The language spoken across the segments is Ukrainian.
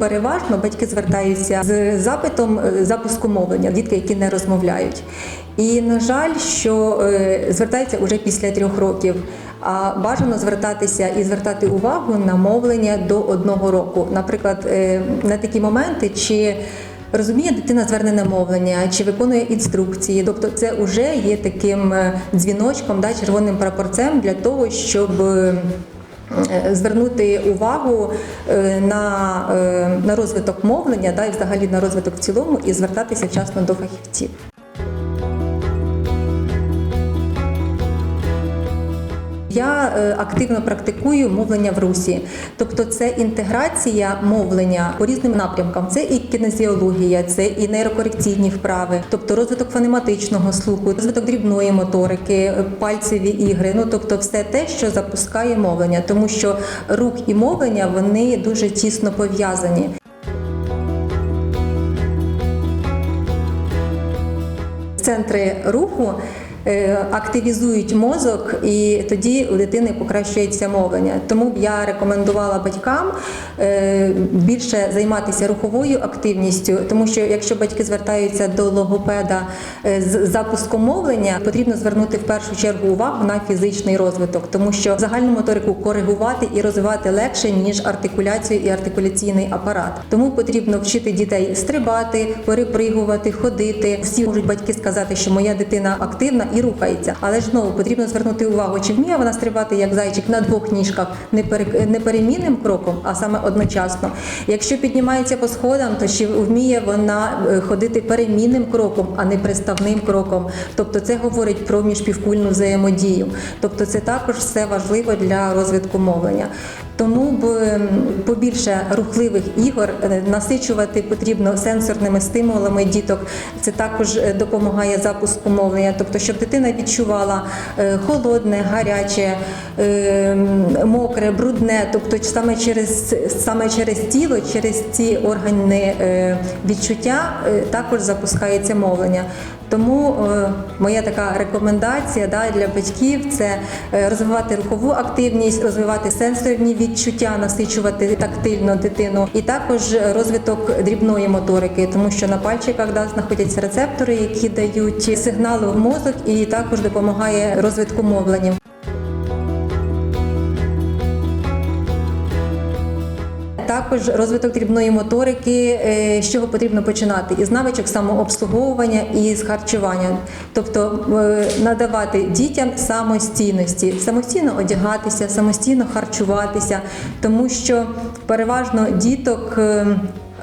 Переважно батьки звертаються з запитом е, запуску мовлення, дітки, які не розмовляють. І на жаль, що е, звертаються вже після трьох років. А бажано звертатися і звертати увагу на мовлення до одного року. Наприклад, е, на такі моменти, чи розуміє дитина звернене мовлення, чи виконує інструкції. Тобто, це вже є таким дзвіночком, да, червоним прапорцем для того, щоб звернути увагу е, на, е, на розвиток мовлення, да, і взагалі на розвиток в цілому, і звертатися вчасно до фахівців. Я е, активно практикую мовлення в русі, тобто це інтеграція мовлення по різним напрямкам. Це і кінезіологія, це і нейрокорекційні вправи, тобто розвиток фонематичного слуху, розвиток дрібної моторики, пальцеві ігри. Ну тобто, все те, що запускає мовлення, тому що рух і мовлення вони дуже тісно пов'язані. Центри руху активізують мозок, і тоді у дитини покращується мовлення. Тому б я рекомендувала батькам е, більше займатися руховою активністю, тому що якщо батьки звертаються до логопеда е, з запуском мовлення, потрібно звернути в першу чергу увагу на фізичний розвиток, тому що загальну моторику коригувати і розвивати легше ніж артикуляцію і артикуляційний апарат. Тому потрібно вчити дітей стрибати, перепригувати, ходити. Всі можуть батьки сказати, що моя дитина активна і рухається, але ж знову потрібно звернути увагу, чи вміє вона стрибати як зайчик на двох ніжках, не не перемінним кроком, а саме одночасно. Якщо піднімається по сходам, то чи вміє вона е, ходити перемінним кроком, а не приставним кроком. Тобто це говорить про міжпівкульну взаємодію. Тобто це також все важливо для розвитку мовлення. Тому б побільше рухливих ігор е, насичувати потрібно сенсорними стимулами діток. Це також е, допомагає запуску мовлення, тобто, щоб дитина відчувала е, холодне, гаряче, е, мокре, брудне, тобто саме через саме через тіло, через ці органи е, відчуття також запускається мовлення. Тому е, моя така рекомендація да, для батьків це е, розвивати рухову активність, розвивати сенсорні відчуття, насичувати тактильно дитину, і також розвиток дрібної моторики, тому що на пальчиках да, знаходяться рецептори, які дають сигнали в мозок, і також допомагає розвитку мовлення. Також розвиток дрібної моторики, е, з чого потрібно починати? Із навичок самообслуговування і з харчування, тобто е, надавати дітям самостійності, самостійно одягатися, самостійно харчуватися, тому що переважно діток. е,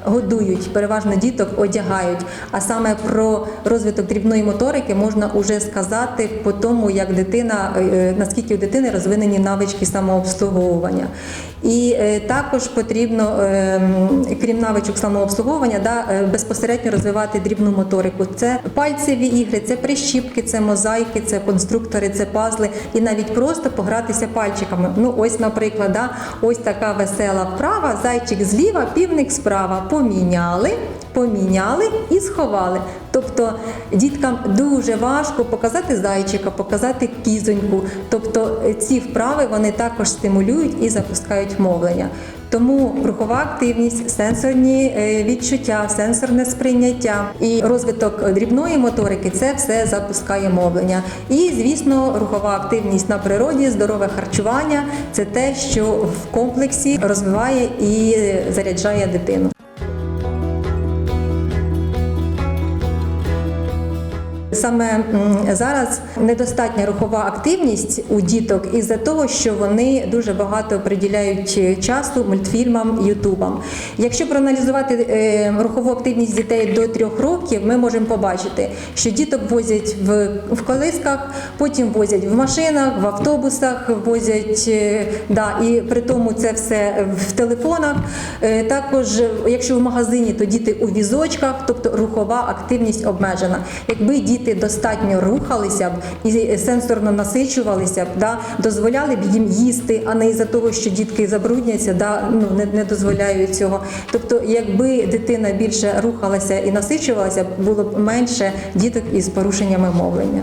Годують, переважно діток одягають. А саме про розвиток дрібної моторики можна уже сказати по тому, як дитина, наскільки у дитини розвинені навички самообслуговування. І е, також потрібно, е, крім навичок самообслуговування, да, е, безпосередньо розвивати дрібну моторику. Це пальцеві ігри, це прищіпки, це мозаїки, це конструктори, це пазли, і навіть просто погратися пальчиками. Ну, ось, наприклад, да, ось така весела вправа, зайчик зліва, півник справа. Поміняли, поміняли і сховали. Тобто діткам дуже важко показати зайчика, показати кізоньку. Тобто ці вправи вони також стимулюють і запускають мовлення. Тому рухова активність, сенсорні е, відчуття, сенсорне сприйняття і розвиток дрібної моторики це все запускає мовлення. І, звісно, рухова активність на природі, здорове харчування це те, що в комплексі розвиває і заряджає дитину. Саме зараз недостатня рухова активність у діток із-за того, що вони дуже багато приділяють часу мультфільмам, ютубам. Якщо проаналізувати е, рухову активність дітей до трьох років, ми можемо побачити, що діток возять в, колисках, потім возять в машинах, в автобусах, возять е, да, і при тому це все в телефонах. Е, Також, якщо в магазині, то діти у візочках, тобто рухова активність обмежена. Якби діти достатньо рухалися б і сенсорно насичувалися б, да, дозволяли б їм їсти, а не із-за того, що дітки забрудняться, да, ну, не, не дозволяють цього. Тобто, якби дитина більше рухалася і насичувалася, було б менше діток із порушеннями мовлення.